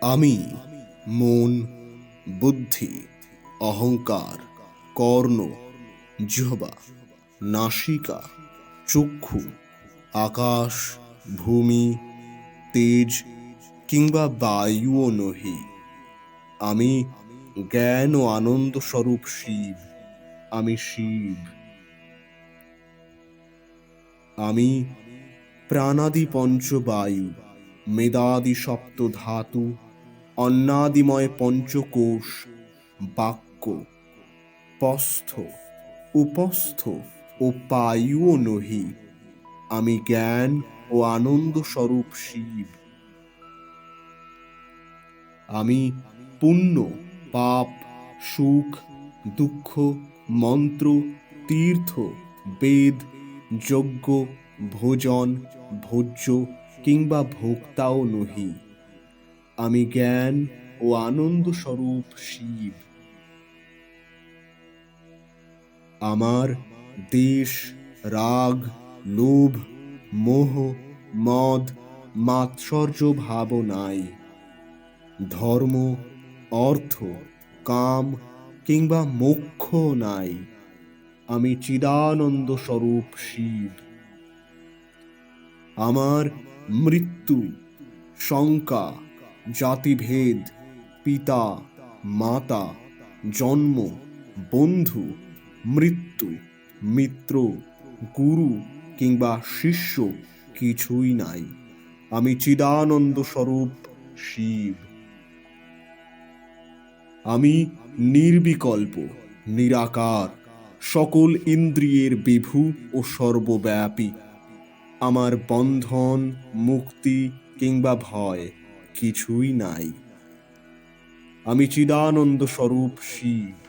আমি, মন, বুদ্ধি, অহংকার, কর্ণ, জিহবা, নাসিকা, চক্ষু, আকাশ, ভূমি, তেজ কিংবা বায়ুও নহি। আমি জ্ঞান ও আনন্দ স্বরূপ শিব। আমি শিব। আমি প্রাণাদি পঞ্চবায়ু, মেদাদি সপ্ত ধাতু অন্নাদিময় পঞ্চকোষ, বাক্য, পস্থ, উপস্থ ও পায়ুও নহি। আমি জ্ঞান ও আনন্দ স্বরূপ শিব। আমি পুণ্য, পাপ, সুখ, দুঃখ, মন্ত্র, তীর্থ, বেদ, যজ্ঞ, ভোজন, ভোজ্য কিংবা ভোক্তাও নহি। আমি জ্ঞান ও আনন্দ স্বরূপ শিব। আমার দেশ, রাগ, লোভ, মোহ, মদ, মাৎসর্য ভাব নাই ধর্ম, অর্থ, কাম কিংবা মোক্ষ নাই। আমি চিদানন্দ স্বরূপ শিব। আমার মৃত্যু, শঙ্কা জাতিভেদ, পিতা, মাতা, জন্ম, বন্ধু, মৃত্যু, মিত্র, গুরু কিংবা শিষ্য কিছুই নাই। আমি চিদানন্দ স্বরূপ শিব। আমি নির্বিকল্প, নিরাকার, সকল ইন্দ্রিয়ের বিভু ও সর্বব্যাপী। আমার বন্ধন, মুক্তি কিংবা ভয় কিছুই নাই। আমি চিদানন্দ স্বরূপ শিব।